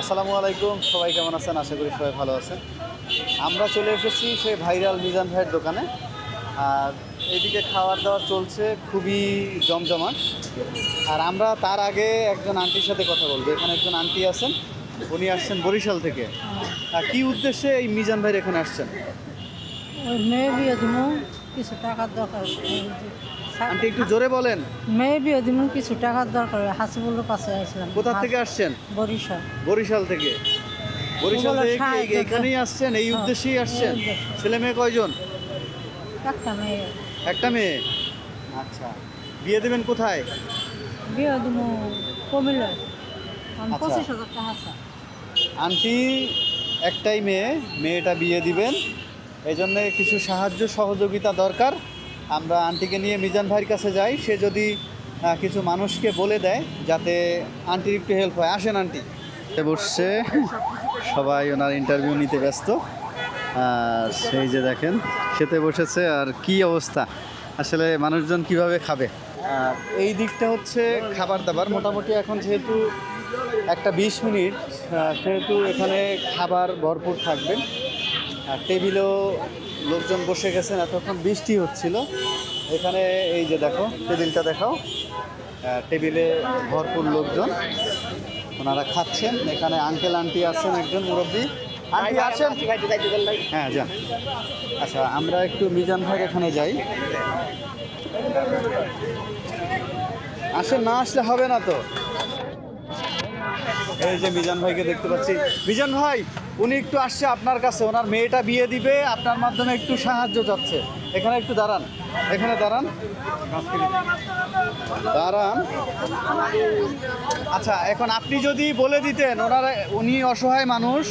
আসসালামু আলাইকুম, সবাই কেমন আছেন? আশা করি সবাই ভালো আছেন। আমরা চলে এসেছি সেই ভাইরাল মিজান ভাইয়ের দোকানে। আর এইদিকে খাবার দাওয়ার চলছে, খুবই জমজমাট। আর আমরা তার আগে একজন আন্টির সাথে কথা বলব। এখানে একজন আন্টি আছেন, উনি আসছেন বরিশাল থেকে। আর কি উদ্দেশ্যে এই মিজান ভাইয়ের এখানে আসছেন? ওই মেয়ে বিয়ে কিছু টাকার দরকার। আন্টি একটু জোরে বলেন। মেয়ে বিয়ে দিমু কিছু টাকার দরকার হাসিবুল্লোর কাছে আসলাম কোথা থেকে আসছেন? বরিশাল। বরিশাল থেকে। বরিশাল থেকে এখানেই আসছেন এই হ্যাঁ, উদ্দেশ্যেই আসছেন। ছেলে মেয়ে কয়জন? একটা মেয়ে। একটা মেয়ে? আচ্ছা। বিয়ে দেবেন কোথায়? বিয়ে দিমু কমিল আমি আচ্ছা। পঁচিশ হাজার টাকা আন্টি একটাই মেয়ে মেয়েটা বিয়ে দিবেন। এই জন্য কিছু সাহায্য সহযোগিতা দরকার। আমরা আন্টিকে নিয়ে মিজান ভাইয়ের কাছে যাই। সে যদি কিছু মানুষকে বলে দেয় যাতে আন্টির একটু হেল্প হয়। আসেন আন্টি। বসছে। সবাই ওনার ইন্টারভিউ নিতে ব্যস্ত। আর সেই যে দেখেন, খেতে বসেছে। আর কি অবস্থা? আসলে মানুষজন কীভাবে খাবে? এই দিকটা হচ্ছে খাবার দাবার। মোটামুটি এখন যেহেতু একটা বিশ মিনিট সেহেতু এখানে খাবার ভরপুর থাকবে। আর টেবিলেও লোকজন বসে গেছেন এতক্ষণ বৃষ্টি হচ্ছিল। এখানে এই যে দেখো টেবিলটা দেখাও। টেবিলে ভরপুর লোকজন ওনারা খাচ্ছেন। এখানে আঙ্কেল আন্টি আছেন একজন মুরব্বী। আন্টি আছেন? হ্যাঁ যান। আচ্ছা আমরা একটু মিজান ভাইয়ের এখানে যাই। আসেন না আসলে হবে না তো। এই যে মিজান ভাইকে দেখতে পাচ্ছি। মিজান ভাই উনি একটু আসছে আপনার কাছে ওনার মেয়েটা বিয়ে দিবে আপনার মাধ্যমে একটু সাহায্য চাচ্ছে। এখানে একটু দাঁড়ান এখানে দাঁড়ান। দাঁড়ান। আচ্ছা এখন আপনি যদি বলে দিতেন ওনারা উনি অসহায় মানুষ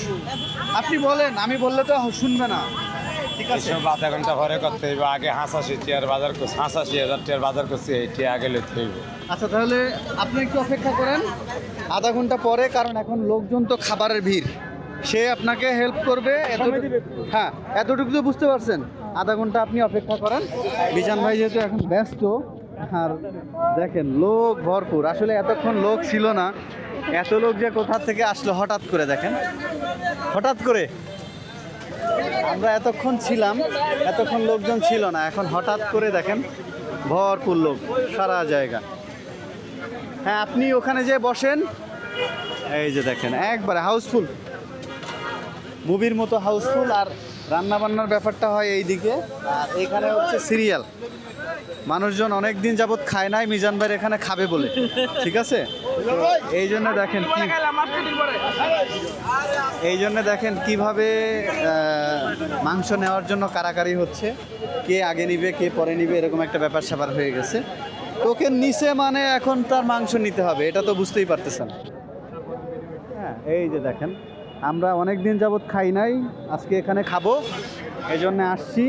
আপনি বলেন আমি বললে তো শুনবে না। ঠিক আছে। আধা ঘণ্টা পরে করতে হইব আগে হাঁসাশি চেয়ার বাজার করছি হাঁসাশি হাজার চেয়ার বাজার করছি এইটি আগে লইতে হইব। আচ্ছা তাহলে আপনি একটু অপেক্ষা করেন আধা ঘণ্টা পরে কারণ এখন লোকজন তো খাবারের ভিড়। সে আপনাকে হেল্প করবে এত- হ্যাঁ এতটুকু তো বুঝতে পারছেন। আধা ঘণ্টা আপনি অপেক্ষা করেন। বিজান ভাই যেহেতু এখন ব্যস্ত আর দেখেন লোক ভরপুর। আসলে এতক্ষণ লোক ছিল না। এত লোক যে কোথা থেকে আসলো হঠাৎ করে দেখেন। হঠাৎ করে আমরা এতক্ষণ ছিলাম এতক্ষণ লোকজন ছিল না। এখন হঠাৎ করে দেখেন ভরপুর লোক সারা জায়গা। হ্যাঁ আপনি ওখানে যে বসেন এই যে দেখেন একবারে হাউসফুল মুভির মতো হাউসফুল আর রান্না বান্নার ব্যাপারটা হয় এই দিকে আর এখানে হচ্ছে সিরিয়াল। মানুষজন অনেক দিন যাবৎ খায় নাই, মিজান ভাইয়ের এখানে খাবে বলে। ঠিক আছে? এই জন্য দেখেন কি এই জন্য দেখেন কীভাবে মাংস নেওয়ার জন্য কারাকারি হচ্ছে। কে আগে নিবে, কে পরে নিবে, এরকম একটা ব্যাপার স্যাপার হয়ে গেছে। টোকেন নিচে মানে এখন তার মাংস নিতে হবে, এটা তো বুঝতেই পারতেছেন। হ্যাঁ এই যে দেখেন। আমরা অনেক দিন যাবৎ খাই নাই আজকে এখানে খাব এই জন্য আসছি।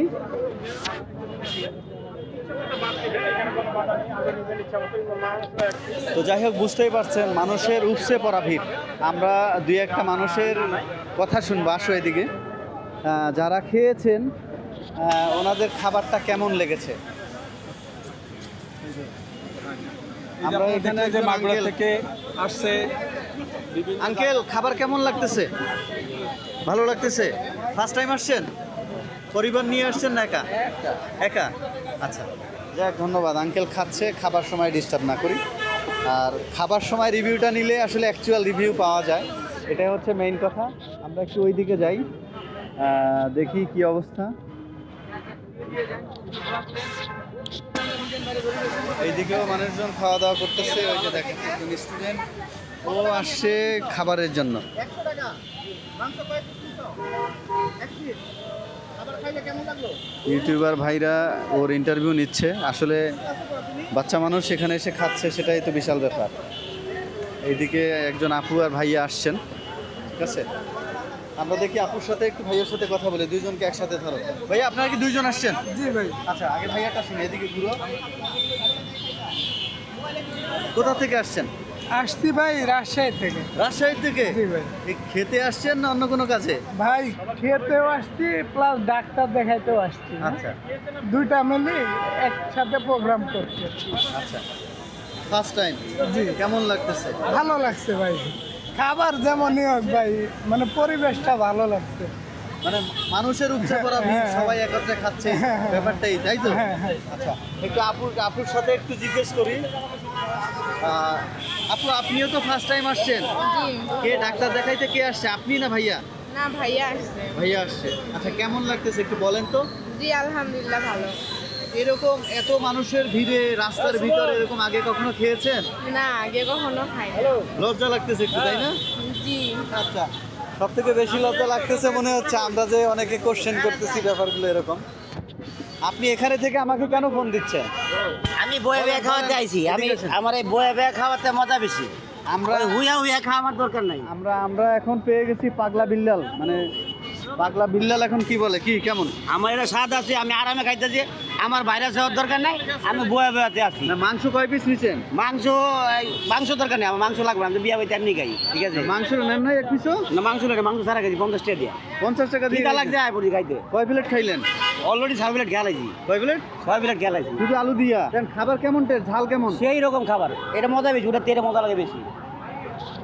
তো যাই হোক বুঝতেই পারছেন মানুষের উপসে পড়া ভিড়। আমরা দুই একটা মানুষের কথা শুনব আসো এদিকে। যারা খেয়েছেন ওনাদের খাবারটা কেমন লেগেছে? আমরা এখানে যে মাগুরা থেকে আসছে। আঙ্কেল, খাবার কেমন লাগতেছে? ভালো লাগতেছে? ফার্স্ট টাইম আসছেন? পরিবার নিয়ে আসছেন না একা? একা? আচ্ছা। যাক, ধন্যবাদ। আঙ্কেল খাচ্ছে, খাবার সময় ডিস্টার্ব না করি। আর খাবার সময় রিভিউটা নিলে আসলে অ্যাকচুয়াল রিভিউ পাওয়া যায়। এটাই হচ্ছে মেইন কথা। আমরা একটু ওই দিকে যাই দেখি কি অবস্থা। এইদিকেও মানুষজন খাওয়া দাওয়া করতেছে ওই যে দেখেন একজন স্টুডেন্ট ও আসছে খাবারের জন্য। ইউটিউবার ভাইরা ওর ইন্টারভিউ নিচ্ছে। আসলে বাচ্চা মানুষ সেখানে এসে খাচ্ছে সেটাই তো বিশাল ব্যাপার। এইদিকে একজন আপু আর ভাইয়া আসছেন। ঠিক আছে? আমরা দেখি আপুর সাথে একটু ভাইয়ের সাথে কথা বলি দুইজনকে একসাথে ধরো। ভাইয়া আপনারা কি দুইজন আসছেন? জি ভাই। আচ্ছা আগে ভাইয়াটা শুনে এদিকে ঘুরো। কোথা থেকে আসছেন? আসছি ভাই রাজশাহী থেকে। রাজশাহী থেকে? জি ভাই। এই খেতে আসছেন না অন্য কোনো কাজে? ভাই খেতেও আসছি প্লাস ডাক্তার দেখাইতেও আসছি। আচ্ছা। দুইটা মিলে একসাথে প্রোগ্রাম করছি। আচ্ছা। ফার্স্ট টাইম জি। কেমন লাগতেছে? ভালো লাগছে ভাই। খাবার যেমনই হোক ভাই মানে পরিবেশটা ভালো লাগছে। মানে মানুষের উপচে পড়া ভিড়, হ্যাঁ, সবাই একত্রে খাচ্ছে ব্যাপারটাই তাই তো? হ্যাঁ, হ্যাঁ। আচ্ছা। একটু আপুর আপুর সাথে একটু জিজ্ঞেস করি। আহ, আপু আপনিও তো ফার্স্ট টাইম আসছেন? কে ডাক্তার দেখাইতে কে আসছে? আপনি না ভাইয়া? না ভাইয়া আসছে। ভাইয়া আসছে। আচ্ছা কেমন লাগতেছে একটু বলেন তো? জি আলহামদুলিল্লাহ ভালো। এরকম এত মানুষের ভিড়ে রাস্তার ভিতরে এরকম আগে কখনো খেয়েছেন? না আগে কখনো খাই লজ্জা লাগতেছে একটু তাই না? জি। আচ্ছা সব থেকে বেশি লজ্জা লাগতেছে মনে হচ্ছে আমরা যে অনেকে কোশ্চেন করতেছি ব্যাপারগুলো এরকম। আপনি এখানে থেকে আমাকে কেন ফোন দিচ্ছেন? আমি বয়ে বয়ে খাওয়াতে আইছি আমি আমার এই বয়ে বয়ে খাওয়াতে মজা বেশি। আমরা হুইয়া হুইয়া খাওয়া আমার দরকার নাই। আমরা আমরা এখন পেয়ে গেছি পাগলা বিল্লাল মানে পাগলা বিল্লাল এখন কি বলে? কি কেমন? আমার এটা স্বাদ আছে আমি আরামে খাইতেছি আমার বাইরে যাওয়ার দরকার নাই আমি বয়া বয়াতে আছি। না মাংস কয় পিস নিছেন মাংস মাংস দরকার নেই আমার মাংস লাগবে না, আমি বিয়া বাড়িতে এমনি খাই ঠিক আছে? মাংস নেন নাই এক পিসও না মাংস লাগে মাংস সারা খাইছি পঞ্চাশ টাকা দিয়া। পঞ্চাশ টাকা দিয়ে লাগছে আয় পড়ি খাইতে। কয় প্লেট খাইলেন? অলরেডি ছয় প্লেট গেলাইছি কয় প্লেট ছয় প্লেট গেলাইছি শুধু আলু দিয়া। দেন খাবার কেমন টেস্ট? ঝাল কেমন? সেই রকম খাবার এটা মজা বেশি ওটা তেলে মজা লাগে বেশি।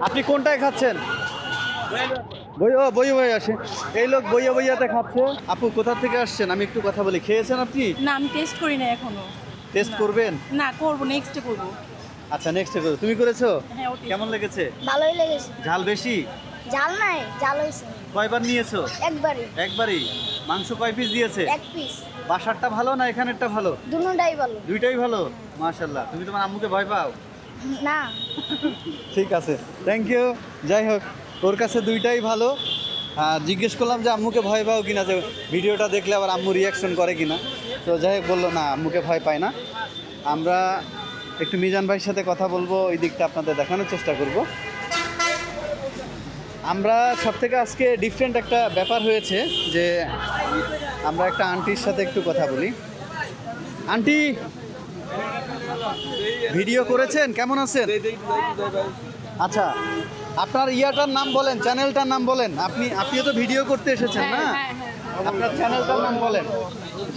আপনি কোনটায় খাচ্ছেন? বইয়া বইয়া বই আসে। এই লোক বইয়া বইয়াতে খাচ্ছে। আপু কোথা থেকে আসছেন? আমি একটু কথা বলি। খেয়েছেন আপনি? না আমি টেস্ট করি না এখনও। টেস্ট করবেন? না করব নেক্সটে করব। আচ্ছা নেক্সট করো তুমি করেছ? হ্যাঁ কেমন লেগেছে? ভালোই লেগেছে। ঝাল বেশি? জাল নাই জাল হয়েছে। কয়বার নিয়েছো? একবারই। একবারই? মাংস কয় পিস দিয়েছে? এক পিস বাসারটা ভালো না এখানেরটা ভালো? দুটাই ভালো। দুইটাই ভালো? মাশাল্লাহ তুমি তোমার আম্মুকে ভয় পাও? না। ঠিক আছে। থ্যাংক ইউ যাই হোক। ওর কাছে দুইটাই ভালো। আর জিজ্ঞেস করলাম যে আম্মুকে ভয় পাও কিনা, যে ভিডিওটা দেখলে আবার আম্মু রিয়াকশন করে কিনা। তো যাই হোক বলল, না, আম্মুকে ভয় পায় না। আমরা একটু মিজান ভাইয়ের সাথে কথা বলব, ওই দিকটা আপনাদের দেখানোর চেষ্টা করব। আমরা সব থেকে আজকে ডিফারেন্ট একটা ব্যাপার হয়েছে যে আমরা একটা আন্টির সাথে একটু কথা বলি। আন্টি ভিডিও করেছেন? কেমন আছেন? আচ্ছা আপনার ইয়াটার নাম বলেন চ্যানেলটার নাম বলেন। আপনি আপনিও তো ভিডিও করতে এসেছেন না? হ্যাঁ, আপনার চ্যানেলটার নাম বলেন।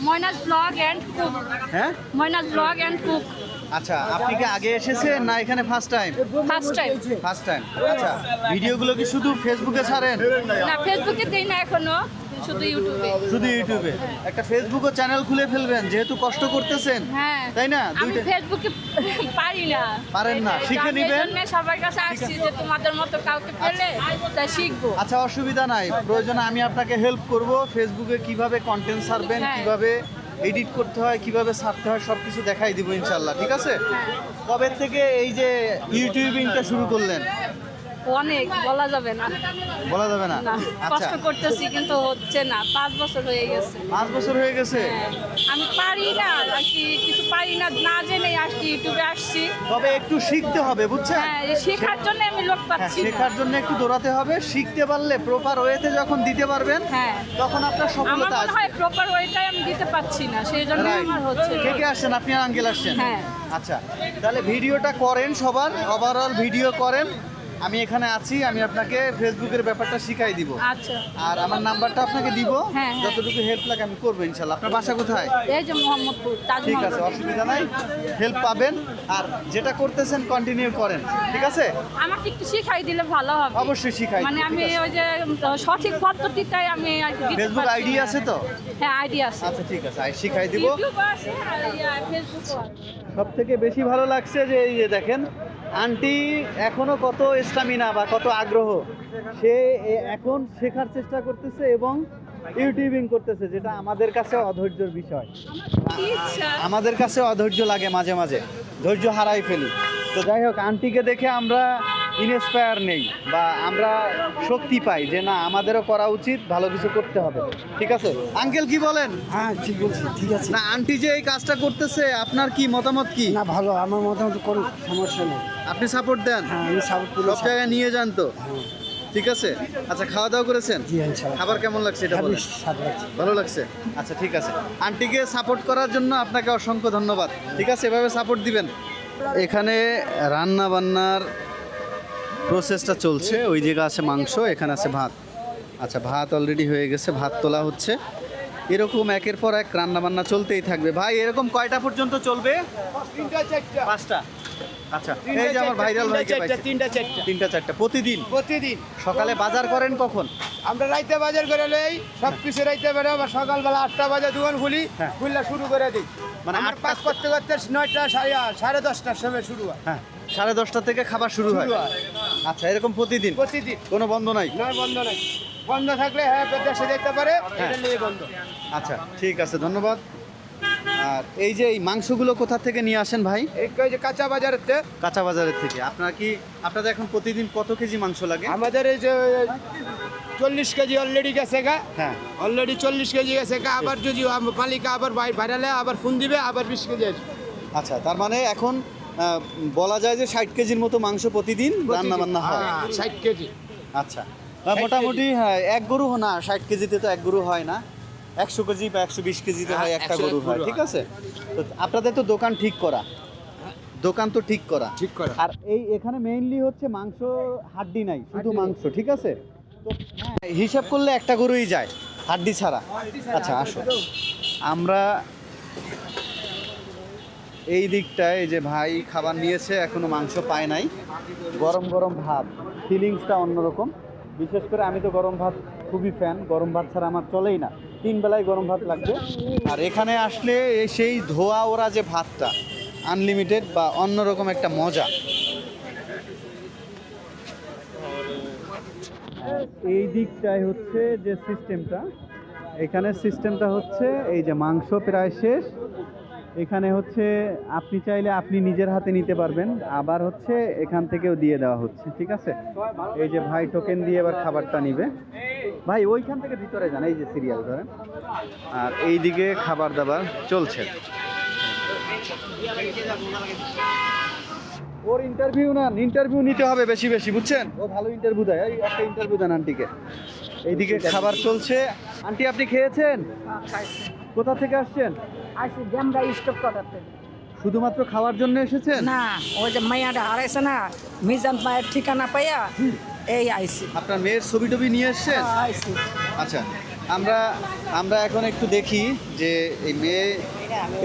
Moyna's blog and cook. হ্যাঁ? Moyna's blog and cook. আচ্ছা আপনি কি আগে এসেছেন না এখানে first time first time first time আচ্ছা ভিডিওগুলো কি শুধু ফেসবুকে ছাড়েন? না ফেসবুকে দেই না এখনও। শুধু ইউটিউবে শুধু ইউটিউবে একটা ফেসবুকও চ্যানেল খুলে ফেলবেন যেহেতু কষ্ট করতেছেন হ্যাঁ তাই না? আমি দুইটা ফেসবুকে পারি না। পারেন না শিখে এই সবার কাছে আসছি যে তোমাদের মতো কাউকে পেলে তাই শিখব। আচ্ছা অসুবিধা নাই প্রয়োজনে আমি আপনাকে হেল্প করব। ফেসবুকে কীভাবে কন্টেন্ট ছাড়বেন হ্যাঁ। কীভাবে এডিট করতে হয় কীভাবে ছাড়তে হয় সব কিছু দেখাই দিব ইনশাল্লাহ ঠিক আছে? কবে থেকে এই যে ইউটিউবিংটা শুরু করলেন? অনেক বলা যাবে না। বলা যাবে না? আচ্ছা। কষ্ট করতেছি কিন্তু হচ্ছে না পাঁচ বছর হয়ে গেছে। পাঁচ বছর হয়ে গেছে? হ্যাঁ, আমি পারি না আর কি কিছু পারি না না জেনে আসছি ইউটিউবে আসছি। তবে একটু শিখতে হবে বুঝছেন? হ্যাঁ শেখার জন্য আমি লোক হ্যাঁ পাচ্ছি শেখার জন্য একটু দৌড়াতে হবে শিখতে পারলে প্রপার ওয়েতে যখন দিতে পারবেন হ্যাঁ। তখন আপনার সফলতা আসবে। হয় প্রপার ওয়েটাই আমি দিতে পারছি না সেই জন্য. আমার হচ্ছে কে কে আসছেন আপনি আর আঙ্কেল আসছেন। হ্যাঁ। আচ্ছা তাহলে ভিডিওটা করেন সবার ওভারঅল ভিডিও করেন। আমি এখানে আছি আমি আপনাকে ফেসবুকের ব্যাপারটা শিখাই দিব। আচ্ছা। আর আমার নাম্বারটা আপনাকে দিব হ্যাঁ, হ্যাঁ। যতটুকু হেল্প লাগে আমি করব ইনশাল্লাহ আপনার বাসা কোথায়? এই যে মোহাম্মদপুর ঠিক আছে অসুবিধা নাই। হেল্প পাবেন আর যেটা করতেছেন কন্টিনিউ করেন ঠিক আছে? আমাকে একটু শিখাই দিলে ভালো হবে। অবশ্যই শিখাই মানে আমি ওই যে সঠিক পদ্ধতিটাই আমি ফেসবুক আইডি আছে তো? হ্যাঁ আইডি আছে। আচ্ছা ঠিক আছে আই শিখাই দিব। ইউটিউব আছে আর আছে। সব থেকে বেশি ভালো লাগছে যে এই যে দেখেন আন্টি এখনও কত স্টামিনা বা কত আগ্রহ? সে এখন শেখার চেষ্টা করতেছে এবং ইউটিউবিং করতেছে যেটা আমাদের কাছে অধৈর্যর বিষয়। আমাদের কাছে অধৈর্য লাগে মাঝে মাঝে ধৈর্য হারাই ফেলি। তো যাই হোক আন্টিকে দেখে আমরা ইনস্পায়ার নেই বা আমরা শক্তি পাই যে না আমাদেরও করা উচিত ভালো কিছু করতে হবে। ঠিক আছে? আঙ্কেল কি বলেন? হ্যাঁ ঠিক বলছি ঠিক আছে। না আন্টি যে এই কাজটা করতেছে আপনার কি মতামত কি? না ভালো আমার মতামত কোনো সমস্যা নেই। আপনি সাপোর্ট দেন? হ্যাঁ আমি সাপোর্ট সব জায়গায় নিয়ে যান তো। ঠিক আছে? আচ্ছা খাওয়া দাওয়া করেছেন খাবার কেমন লাগছে এটা বলেন। ভালো লাগছে? আচ্ছা ঠিক আছে। আন্টিকে সাপোর্ট করার জন্য আপনাকে অসংখ্য ধন্যবাদ। ঠিক আছে এভাবে সাপোর্ট দিবেন? এখানে রান্না বান্নার প্রসেসটা চলছে। ওই জায়গা আছে মাংস এখানে আছে ভাত। আচ্ছা ভাত অলরেডি হয়ে গেছে ভাত তোলা হচ্ছে। এরকম একের পর এক রান্না বান্না চলতেই থাকবে। ভাই এরকম কয়টা পর্যন্ত চলবে? পাঁচটা। আচ্ছা এই যে আমার ভাইরাল ভাইকে পাইছি তিনটা চারটা। তিনটা চারটা প্রতিদিন? প্রতিদিন। সকালে বাজার করেন কখন? আমরা রাইতে বাজার করে লই সব কিছু রাইতে বেরো আবার সকালবেলা আটটা বাজে দোকান খুলি হ্যাঁ। খুললে শুরু করে দিই। মানে আটটা- কাজ করতে করতে নয়টা সাড়ে সাড়ে দশটার সময় শুরু হয়। হ্যাঁ সাড়ে দশটা থেকে খাবার শুরু হয়। শুরু হয়। আচ্ছা এরকম প্রতিদিন? প্রতিদিন। কোনো বন্ধ নাই? নয় বন্ধ নাই। বন্ধ থাকলে হ্যাঁ দেশে যেতে পারে এটা নিয়ে বন্ধ। আচ্ছা ঠিক আছে ধন্যবাদ। আর এই যে এই মাংসগুলো কোথা থেকে নিয়ে আসেন ভাই? এই যে কাঁচা বাজারের তে। কাঁচা বাজারের থেকে। আপনার কি আপনাদের এখন প্রতিদিন কত কেজি মাংস লাগে? আমাদের এই যে চল্লিশ কেজি অলরেডি গেছে গা। হ্যাঁ। অলরেডি চল্লিশ কেজি গেছে গা। আবার যদি মালিকা আবার বাইরালে আবার ফোন দিবে আবার বিশ কেজি আসবে। আচ্ছা তার মানে এখন বলা যায় যে ষাট কেজির মতো মাংস প্রতিদিন রান্না বান্না হয়। হ্যাঁ, ষাট কেজি। আচ্ছা। মোটামুটি হ্যাঁ এক গরু না ষাট কেজিতে তো এক গরু হয় না। একশো কেজি বা একশো বিশ কেজিতে হয় হ্যাঁ, একটা গরু হয় ঠিক আছে? তো আপনাদের তো দোকান ঠিক করা। দোকান তো ঠিক করা। ঠিক করা। আর এই এখানে মেইনলি হচ্ছে মাংস হাড্ডি নাই শুধু মাংস ঠিক আছে? তো হ্যাঁ, হিসাব করলে একটা গরুই যায় হাড্ডি ছাড়া। আচ্ছা আসো। আমরা এই দিকটায় এই যে ভাই খাবার নিয়েছে এখনও মাংস পায় নাই। গরম গরম ভাত ফিলিংসটা অন্যরকম। বিশেষ করে আমি তো গরম ভাত খুবই ফ্যান গরম ভাত ছাড়া আমার চলেই না। তিন বেলায় গরম ভাত লাগবে। আর এখানে আসলে সেই ধোয়া ওরা যে ভাতটা আনলিমিটেড বা অন্যরকম একটা মজা। এই দিকটায় হচ্ছে যে সিস্টেমটা এখানে সিস্টেমটা হচ্ছে এই যে মাংস প্রায় শেষ। এখানে হচ্ছে আপনি চাইলে আপনি নিজের হাতে নিতে পারবেন। আবার হচ্ছে এখান থেকেও দিয়ে দেওয়া হচ্ছে, ঠিক আছে? এই যে ভাই টোকেন দিয়ে এবার খাবারটা নিবে। ভাই ওইখান থেকে ভিতরে যান এই যে সিরিয়াল ধরেন। আর এই দিকে খাবার দাবার চলছে। ওর ইন্টারভিউ না ইন্টারভিউ নিতে হবে বেশি বেশি বুঝছেন? ও ভালো ইন্টারভিউ দেয়। এই একটা ইন্টারভিউ দেন আন্টিকে। এইদিকে খাবার চলছে। আন্টি আপনি খেয়েছেন? কোথা থেকে আসছেন? আসি ড্যামরা স্টপ করাতে শুধুমাত্র খাওয়ার জন্য এসেছেন? না ওই যে মাইয়াটা হারাইছে না মিজান মায়ের ঠিকানা পাইয়া এই আইসি আপনার মেয়ের ছবি টবি নিয়ে এসেছেন? আইসি আচ্ছা আমরা আমরা এখন একটু দেখি যে এই মেয়ে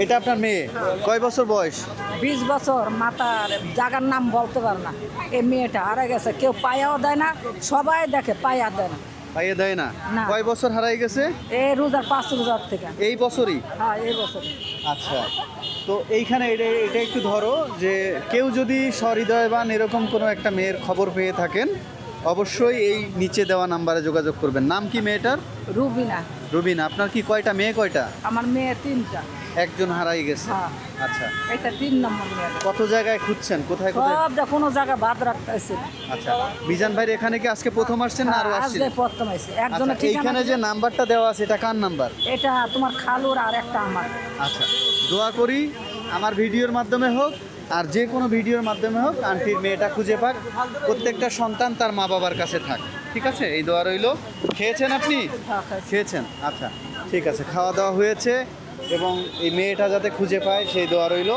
এটা আপনার মেয়ে কয় বছর বয়স? বিশ বছর মাতার জাগার নাম বলতে পারে না। এই মেয়েটা হারা গেছে কেউ পায়াও দেয় না সবাই দেখে পায়া দেয় না। পাইয়ে দেয় না। কয় বছর হারাই গেছে? এই রোজার পাঁচ রোজার থেকে। এই বছরই? হ্যাঁ এই বছর। আচ্ছা তো এইখানে এটা এটা একটু ধরো যে কেউ যদি সহৃদয়বান এরকম কোনো একটা মেয়ের খবর পেয়ে থাকেন অবশ্যই এই নিচে দেওয়া নাম্বারে যোগাযোগ করবেন। নাম কি মেয়েটার? রুবিনা। রুবিনা আপনার কি কয়টা মেয়ে কয়টা? আমার মেয়ে তিনটা। একজন হারাই গেছে। হ্যাঁ। আচ্ছা। এটা তিন নম্বর মেয়ে। কত জায়গায় খুঁজছেন? কোথায় কোথায়? সব কোনো জায়গায় বাদ রাখতেছে। আচ্ছা। মিজান ভাই এখানে কি আজকে প্রথম আসছেন না আরও আজকে প্রথম আইসি আচ্ছা একজনের ঠিকানা যে নাম্বারটা দেওয়া আছে এটা কার নাম্বার? এটা তোমার খালুর আর একটা আমার। আচ্ছা। দোয়া করি আমার ভিডিওর মাধ্যমে হোক আর যে কোনো ভিডিওর মাধ্যমে হোক, আন্টির মেয়েটা খুঁজে পাক, প্রত্যেকটা সন্তান তার মা বাবার কাছে থাক। ঠিক আছে? এই দোয়া রইল। খেয়েছেন আপনি? খেয়েছেন? আচ্ছা ঠিক আছে। খাওয়া দাওয়া হয়েছে এবং এই মেয়েটা যাতে খুঁজে পায়, সেই দোয়া রইল।